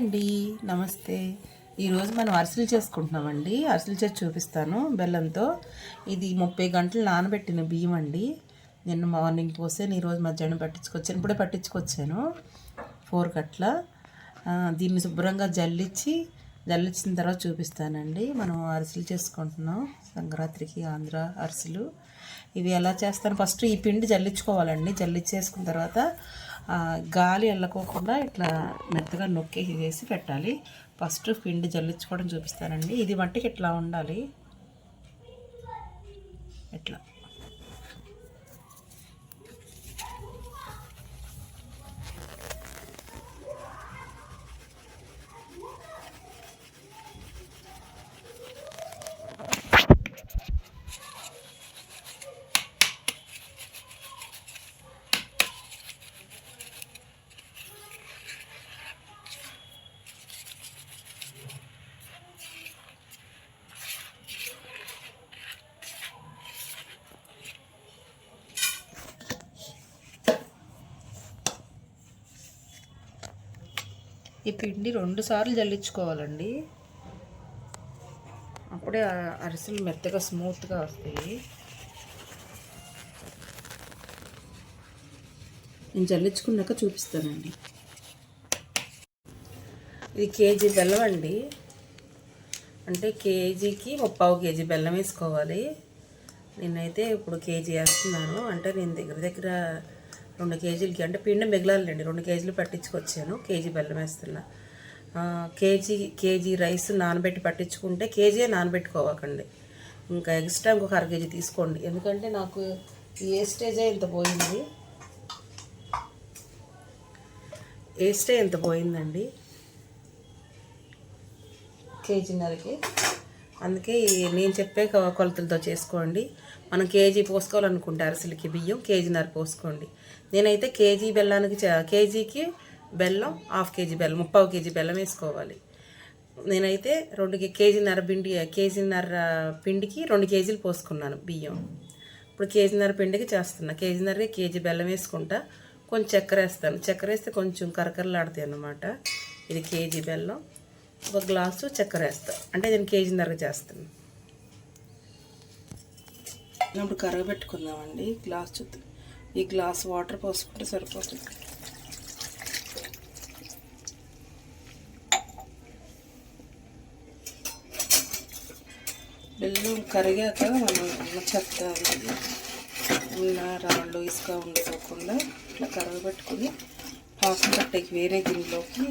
అండి. నమస్తే. ఈరోజు మనం అరిసెలు చేసుకుంటున్నామండి. అరిసెలు చేసి చూపిస్తాను బెల్లంతో. ఇది ముప్పై గంటలు నానబెట్టిన బియ్యం అండి. నిన్న మార్నింగ్ పోసాను ఈరోజు మధ్యాహ్నం పట్టించుకొచ్చాను. ఇప్పుడే పట్టించుకొచ్చాను ఫోర్ కట్ల. దీన్ని శుభ్రంగా జల్లించి జల్లించిన తర్వాత చూపిస్తానండి. మనం అరిసెలు చేసుకుంటున్నాం. సంక్రాంతికి ఆంధ్ర అరిసెలు. ఇవి ఎలా చేస్తాను? ఫస్ట్ ఈ పిండి జల్లించుకోవాలండి. జల్లించేసుకున్న తర్వాత గాలి వెళ్ళకోకుండా ఇట్లా మెత్తగా నొక్కేసి వేసి పెట్టాలి. ఫస్ట్ పిండి జల్లించుకోవడం చూపిస్తానండి. ఇది వంటకి ఇట్లా ఉండాలి. ఇట్లా. ఈ పిండి రెండు సార్లు జల్లించుకోవాలండి. అప్పుడే అరిసెలు మెత్తగా స్మూత్గా వస్తాయి. నేను జల్లించుకున్నాక చూపిస్తానండి. ఇది కేజీ బెల్లం అండి. అంటే కేజీకి ముప్పావు కేజీ బెల్లం వేసుకోవాలి. నేనైతే ఇప్పుడు కేజీ వేస్తున్నాను. అంటే నేను దగ్గర దగ్గర రెండు కేజీలకి అంటే పిండి మిగలాలండి. రెండు కేజీలు పట్టించుకొచ్చాను. కేజీ బెల్లం వేస్తున్నా. కేజీ కేజీ రైస్ నానబెట్టి పట్టించుకుంటే కేజీ నానబెట్టుకోవకండి. ఇంకా ఎక్స్ట్రా ఇంకొక అర కేజీ తీసుకోండి. ఎందుకంటే నాకు ఈ వేస్టేజే ఇంత పోయింది. వేస్టే ఎంత పోయిందండి. కేజీన్నరకి. అందుకే నేను చెప్పే కొలతలతో చేసుకోండి. మనం కేజీ పోసుకోవాలనుకుంటే అరిసెలకి బియ్యం కేజీన్నర పోసుకోండి. నేనైతే కేజీ బెల్లానికి కేజీకి బెల్లం హాఫ్ కేజీ బెల్లం ముప్పావు కేజీ బెల్లం వేసుకోవాలి. నేనైతే రెండు కే- కేజీన్నర పిండి కేజీన్నర పిండికి రెండు కేజీలు పోసుకున్నాను బియ్యం. ఇప్పుడు కేజీన్నర పిండికి చేస్తున్నా. కేజీన్నరకి కేజీ బెల్లం వేసుకుంటా కొంచెం చక్కెర వేస్తాను. చక్కెర వేస్తే కొంచెం కరకరలాడతాయి అన్నమాట. ఇది కేజీ బెల్లం ఒక గ్లాసు చక్కెర వేస్తాను అంటే నేను కేజీన్నరగా చేస్తాను ఇప్పుడు కరగబెట్టుకుందామండి గ్లాస్ చుట్టూ ఈ గ్లాస్ వాటర్ పోసుకుంటే సరిపోతుంది. బెల్లం కరిగాక మనం చెత్త ఉన్న రాళ్ళు ఇసుక ఉండిపోకుండా ఇట్లా కరగబెట్టుకుని పాకం కట్టకి వేరే గిన్నెలోకి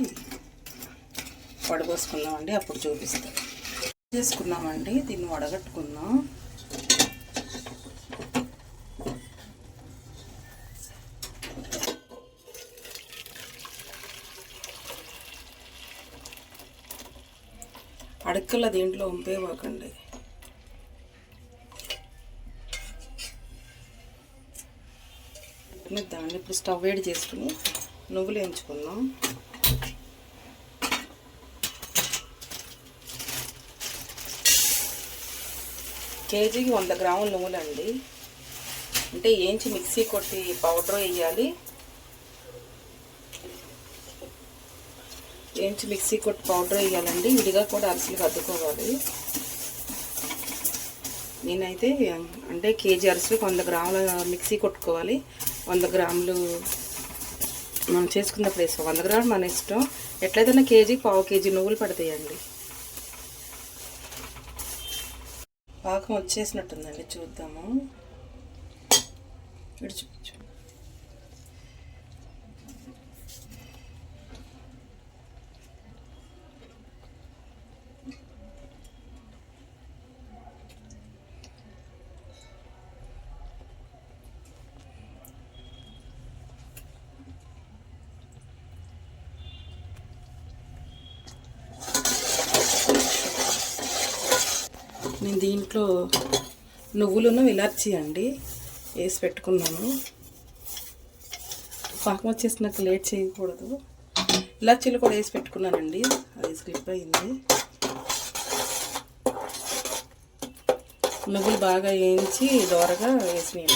పడబోసుకుందామండి అప్పుడు చూపిస్తాం. చేసుకున్నామండి. దీన్ని వడగట్టుకుందాం. అడక్కల దీంట్లో ఉంపేవాకండి దాన్ని ఇప్పుడు స్టవ్ వేడి చేసుకుని నువ్వులు ఎంచుకుందాం కేజీకి వంద గ్రాముల నువ్వులండి. అంటే ఏంచి మిక్సీ కొట్టి పౌడర్ వేయాలి. ఏంచి మిక్సీ కొట్టి పౌడర్ వేయాలండి. విడిగా కూడా అరిసెలు కద్దుకోవాలి నేనైతే అంటే కేజీ అరిసెలకు వంద గ్రాముల మిక్సీ కొట్టుకోవాలి. వంద గ్రాములు మనం చేసుకున్నప్పుడు వేసుకో వంద గ్రాములు మన ఇష్టం. ఎట్లయితే కేజీ పావు కేజీ నువ్వులు పడతాయండి. పాకం వచ్చేసినట్టుందండి చూద్దాము. విడిచిపెచ్చు నేను దీంట్లో నువ్వులను ఇలాచి అండి వేసి పెట్టుకున్నాను. పాకం వచ్చేసినాక లేట్ చేయకూడదు. ఇలాచీలు కూడా వేసి పెట్టుకున్నానండి అది స్లిప్ అయింది. నువ్వులు బాగా వేయించి దోరగా వేసినాయి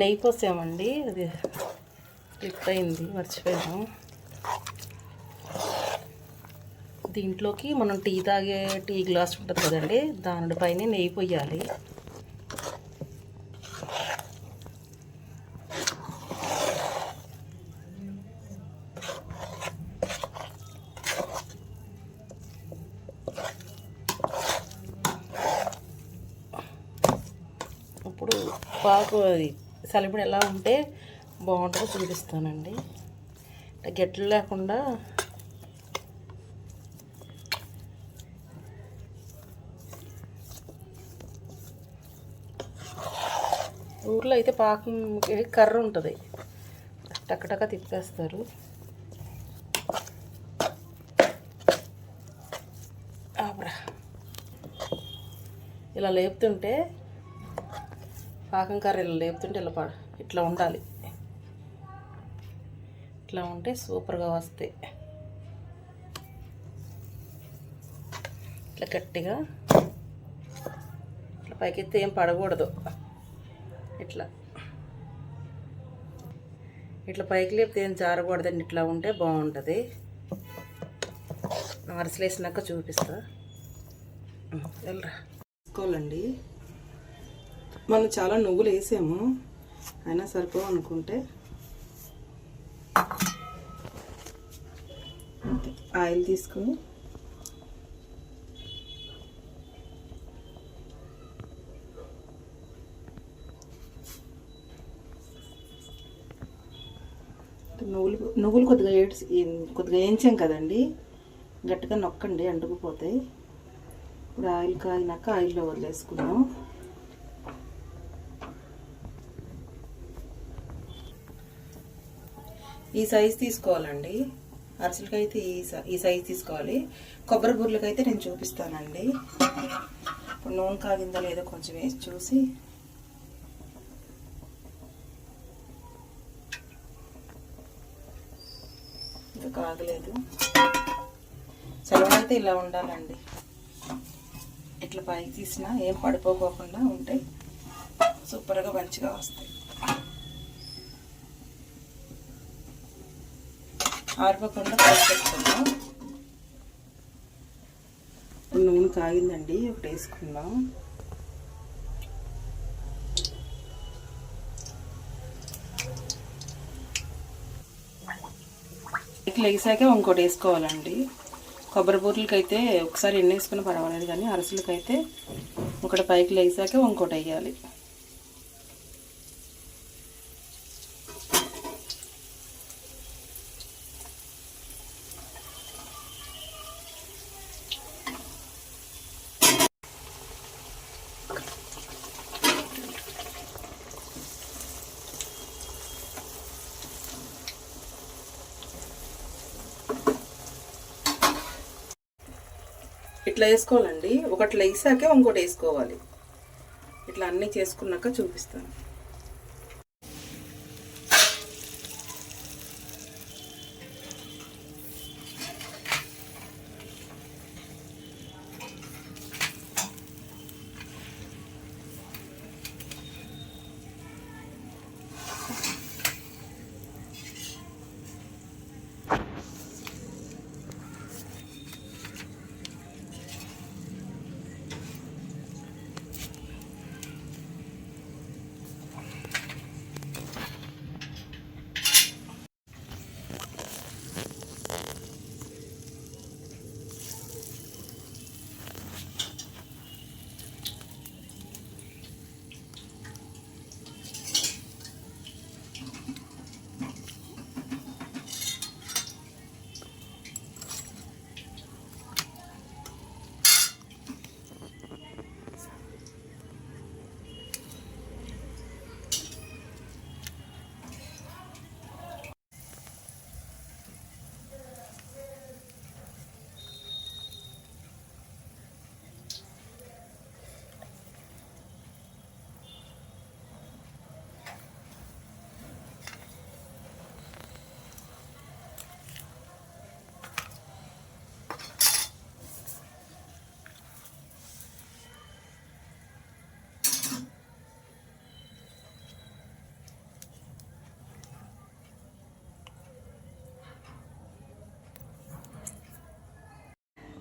నెయ్యి పోసామండి. అది క్లిప్ అయింది మర్చిపోయాము దీంట్లోకి మనం టీ తాగే టీ గ్లాస్ ఉంటుంది కదండి దానిపైన నెయ్యి పోయాలి. ఇప్పుడు పాకు అది సలిపిడి ఎలా ఉంటే బాగుంటుందో చూపిస్తానండి. గెట్లు లేకుండా ఊర్లో అయితే పాకం కర్ర ఉంటుంది. టక్కటక్క తిప్పేస్తారు. ఇలా లేపుతుంటే పాకం కర్ర ఇలా లేపుతుంటే ఇలా పడ ఇట్లా ఉండాలి. ఇట్లా ఉంటే సూపర్గా వస్తాయి. ఇట్లా గట్టిగా ఇట్లా పైకెత్తే ఏం పడకూడదు. ఇట్లా. ఇట్లా పైకి లేపితే ఏం జారకూడదండి. ఇట్లా ఉంటే బాగుంటుంది. అరసలు వేసినాక చూపిస్తా వెళ్ళరా. తీసుకోవాలండి. మనం చాలా నువ్వులు వేసాము. అయినా సరిపో అనుకుంటే ఆయిల్ తీసుకుని నువ్వులు నువ్వులు కొద్దిగా ఏడ్చి కొద్దిగా వేయించాం కదండి. గట్టిగా నొక్కండి అంటుకుపోతాయి. ఇప్పుడు ఆయిల్ కాగినాక ఆయిల్లో వదిలేసుకున్నాం ఈ సైజ్ తీసుకోవాలండి. అరసలకైతే ఈ ఈ సైజ్ తీసుకోవాలి. కొబ్బరి బూర్లకైతే నేను చూపిస్తానండి. ఇప్పుడు నూనె కాగిందో లేదో కొంచెం వేసి చూసి. ఇంకా కాగలేదు. సెలవు అయితే ఇలా ఉండాలండి. ఇట్లా పైకి తీసినా ఏం పడిపోకోకుండా ఉంటే సూపర్గా మంచిగా వస్తాయి. ఆరిపోకుండా పెట్టుకుందాం నూనె కాగిందండి ఒకటి వేసుకుందాం. ఇట్లా వేసాక ఇంకోటి వేసుకోవాలండి. కొబ్బరి బూరెలకైతే ఒకసారి ఎన్ని వేసుకున్నా పర్వాలేదు కానీ అరసలకైతే ఒకటి పైకి లేసాక ఇంకోటి వేయాలి. ఇట్లా వేసుకోవాలండి. ఒకటి వేసాకే ఇంకోటి వేసుకోవాలి. ఇట్లా అన్నీ చేసుకున్నాక చూపిస్తాను.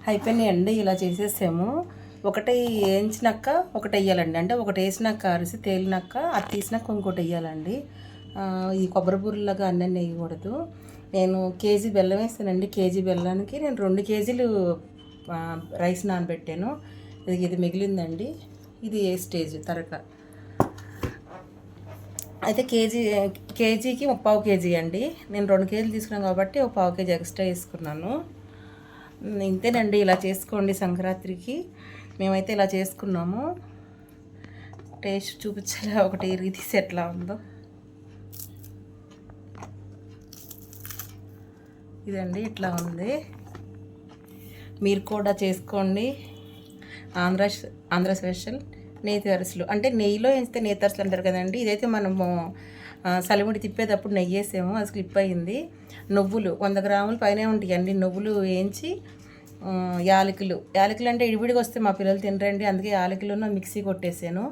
అయిపోయినాయండి ఇలా చేసేసాము. ఒకటి వేయించినాక ఒకటి వేయాలండి. అంటే ఒకటి వేసినాక అరిసి తేలినాక అది తీసినాక ఇంకోటి వేయాలండి. ఈ కొబ్బరి బూరెలాగా అన్నీ వేయకూడదు. నేను కేజీ బెల్లం వేస్తానండి. కేజీ బెల్లానికి నేను రెండు కేజీలు రైస్ నానబెట్టాను. ఇది ఇది మిగిలిందండి. ఇది ఏ స్టేజ్ తరక అయితే కేజీ కేజీకి పావు కేజీ అండి. నేను రెండు కేజీలు తీసుకున్నాను కాబట్టి ఒక పావు కేజీ ఎక్స్ట్రా వేసుకున్నాను. ఇంతేనండి ఇలా చేసుకోండి సంక్రాంతికి. మేమైతే ఇలా చేసుకున్నాము. టేస్ట్ చూపించాలా ఒకటి రీతిస్ ఎట్లా ఉందో. ఇదండి ఇట్లా ఉంది. మీరు కూడా చేసుకోండి. ఆంధ్ర ఆంధ్ర స్పెషల్ నేతి అరసులు అంటే నెయ్యిలో వేస్తే నేతి అరిసెలు అంటారు కదండి. ఇదైతే మనము సలిముడి తిప్పేటప్పుడు నెయ్యి వేసాము. అది స్లిప్ అయ్యింది నువ్వులు వంద గ్రాములు పైనే అండి నువ్వులు వేయించి యాలకులు యాలకులు. అంటే ఇడివిడిగా వస్తే మా పిల్లలు తినరండి. అందుకే యాలకులను మిక్సీ కొట్టేసాను.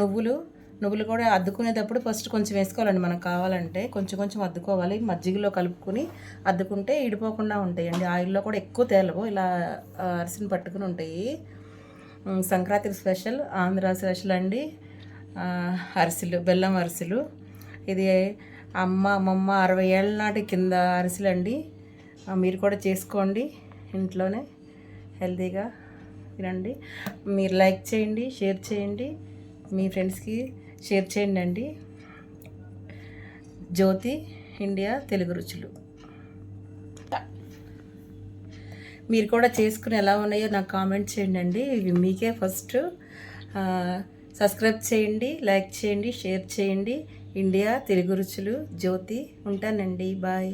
నువ్వులు నువ్వులు కూడా అద్దుకునేటప్పుడు ఫస్ట్ కొంచెం వేసుకోవాలండి మనకు కావాలంటే. కొంచెం కొంచెం అద్దుకోవాలి. మజ్జిగలో కలుపుకొని అద్దుకుంటే ఇడిపోకుండా ఉంటాయండి. ఆయిల్లో కూడా ఎక్కువ తేలవు. ఇలా అరిసిని పట్టుకుని ఉంటాయి. సంక్రాంతి స్పెషల్ ఆంధ్ర స్పెషల్ అండి. అరిసెలు బెల్లం అరిసెలు. ఇది అమ్మ అమ్మమ్మ అరవై ఏళ్ళ నాటి కింద అరిసెలు అండి మీరు కూడా చేసుకోండి. ఇంట్లోనే హెల్తీగా తినండి మీరు లైక్ చేయండి షేర్ చేయండి మీ ఫ్రెండ్స్కి షేర్ చేయండి అండి. జ్యోతి ఇండియా తెలుగు రుచులు. మీరు కూడా చేసుకుని ఎలా ఉన్నాయో నాకు కామెంట్ చేయండి అండి. ఇవి మీకే ఫస్ట్. సబ్స్క్రైబ్ చేయండి లైక్ చేయండి షేర్ చేయండి. ఇండియా తెలుగు రుచులు జ్యోతి ఉంటానండి. బాయ్.